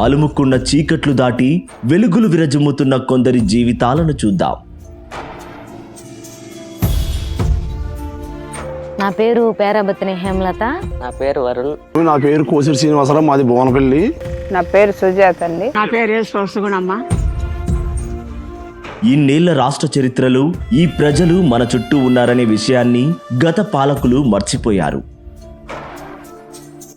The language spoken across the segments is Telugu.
అలుముకున్న చీకట్లు దాటి వెలుగులు విరజిమ్ముతున్న కొందరి జీవితాలను చూద్దాం. నా పేరు పేరాబత్తిని హేమలత. నా పేరు వరుణ్. నా పేరు కోసిరి శ్రీనివాసరావు మాది భువనపల్లి నా పేరు సుజాత అండి. నా పేరు యేసు ఇన్నేళ్ళ రాష్ట్ర చరిత్రలో ఈ ప్రజలు మన చుట్టూ ఉన్నారనే విషయాన్ని గత పాలకులు మర్చిపోయారు.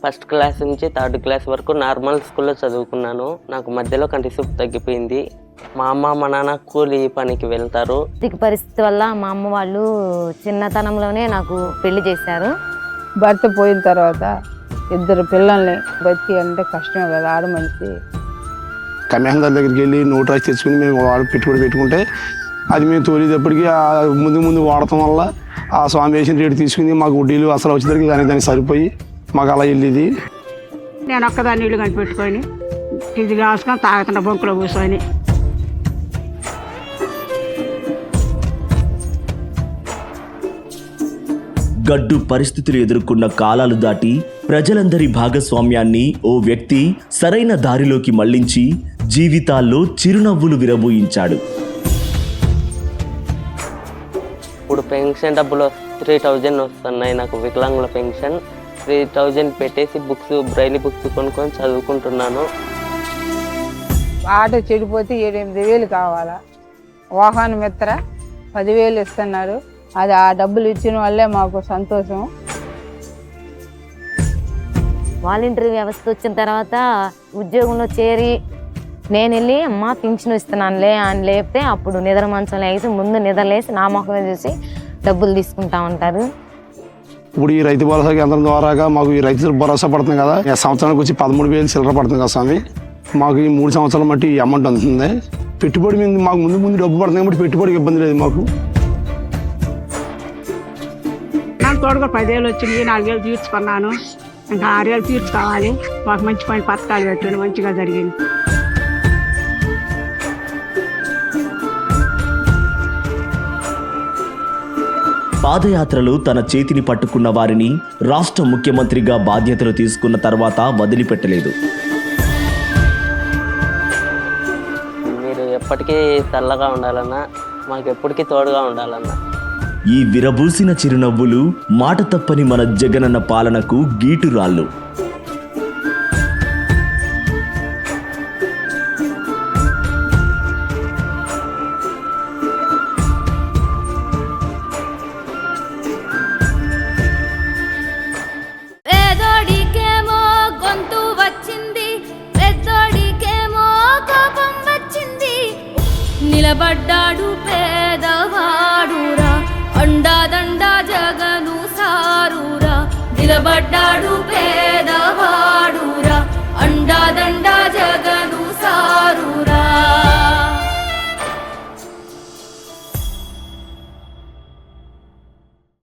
ఫస్ట్ క్లాస్ నుంచి థర్డ్ క్లాస్ వరకు నార్మల్ స్కూల్లో చదువుకున్నాను. నాకు మధ్యలో కంటి చూపు తగ్గిపోయింది. మా అమ్మ మా నాన్న కూలి పనికి వెళ్తారు. ఆర్థిక పరిస్థితి వల్ల మా అమ్మ వాళ్ళు చిన్నతనంలోనే నాకు పెళ్ళి చేశారు. భర్త పోయిన తర్వాత ఇద్దరు పిల్లల్ని బతికి అంటే కష్టమే కదా ఆడ మనిషి. కమ్యాహందార్ దగ్గరికి వెళ్ళి నోట్ రాసి తెచ్చుకుని మేము వాడు పెట్టుబడి పెట్టుకుంటే అది మేము తోలేటప్పటికి ఆ ముందు ముందు వాడటం వల్ల ఆ స్వామి వేసిన రేటు తీసుకుని మాకు వడ్డీలు అసలు వచ్చేసరికి దానికి దానికి సరిపోయి మాకు అలా వెళ్ళేది నేను ఒక్కదాన్ని నీళ్ళు కనిపెట్టుకొని ఇది రాసుకొని తాగుతున్న బొంకులో కూర్చొని. గడ్డు పరిస్థితులు ఎదుర్కొన్న కాలాలు దాటి ప్రజలందరి భాగస్వామ్యాన్ని ఓ వ్యక్తి సరైన దారిలోకి మళ్ళించి జీవితాల్లో చిరునవ్వులు విరబూయించాడు. ఇప్పుడు పెన్షన్ డబ్బులు త్రీ థౌజండ్ వస్తున్నాయి నాకు వికలాంగుల పెన్షన్. త్రీ థౌజండ్ పెట్టేసి బుక్స్ బ్రైలీ బుక్స్ కొనుక్కొని చదువుకుంటున్నాను. ఆటో చెడిపోతే ఏడెనిమిది వేలు కావాలా? వాహన మిత్ర పదివేలు ఇస్తున్నారు. అది ఆ డబ్బులు ఇచ్చిన వల్లే మాకు సంతోషం. వాలంటరీ వ్యవస్థ వచ్చిన తర్వాత ఉద్యోగంలో చేరి నేను వెళ్ళి అమ్మ పింఛను ఇస్తున్నానులే అని లేపితే అప్పుడు నిద్ర మంచం లేసి ముందు నిద్రలేసి నా ముఖమే చూసి డబ్బులు తీసుకుంటా ఉంటారు. ఇప్పుడు ఈ రైతు భరోసా కేంద్రం ద్వారాగా మాకు ఈ రైతు భరోసా పడుతుంది కదా. సంవత్సరానికి వచ్చి పదమూడు వేలు చిల్లర పడుతుంది కదా స్వామి. మాకు ఈ మూడు సంవత్సరాల మట్టి ఈ అమౌంట్ అందుతుంది. పెట్టుబడి మీద మాకు ముందు ముందు డబ్బు పడుతుంది కాబట్టి పెట్టుబడికి ఇబ్బంది లేదు మాకు. తోడుగా పదివేలు వచ్చింది నాలుగేళ్ళు తీర్చుకున్నాను. ఇంకా ఆరేళ్ళు తీర్చుకోవాలి. మాకు మంచి పని పథకాలు పెట్టండి మంచిగా జరిగింది. పాదయాత్రలో తన చేతిని పట్టుకున్న వారిని రాష్ట్ర ముఖ్యమంత్రిగా బాధ్యతలు తీసుకున్న తర్వాత వదిలిపెట్టలేదు. మీరు ఎప్పటికీ చల్లగా ఉండాలన్నా మాకు ఎప్పటికీ తోడుగా ఉండాలన్నా. ఈ విరబూసిన చిరునవ్వులు మాట తప్పని మన జగనన్న పాలనకు గీటురాళ్ళు. నిలబడ్డాడు పేదవాడురా. అండదండ జగను సారురా. నిలబడ్డాడు పేదవాడురా. అండదండ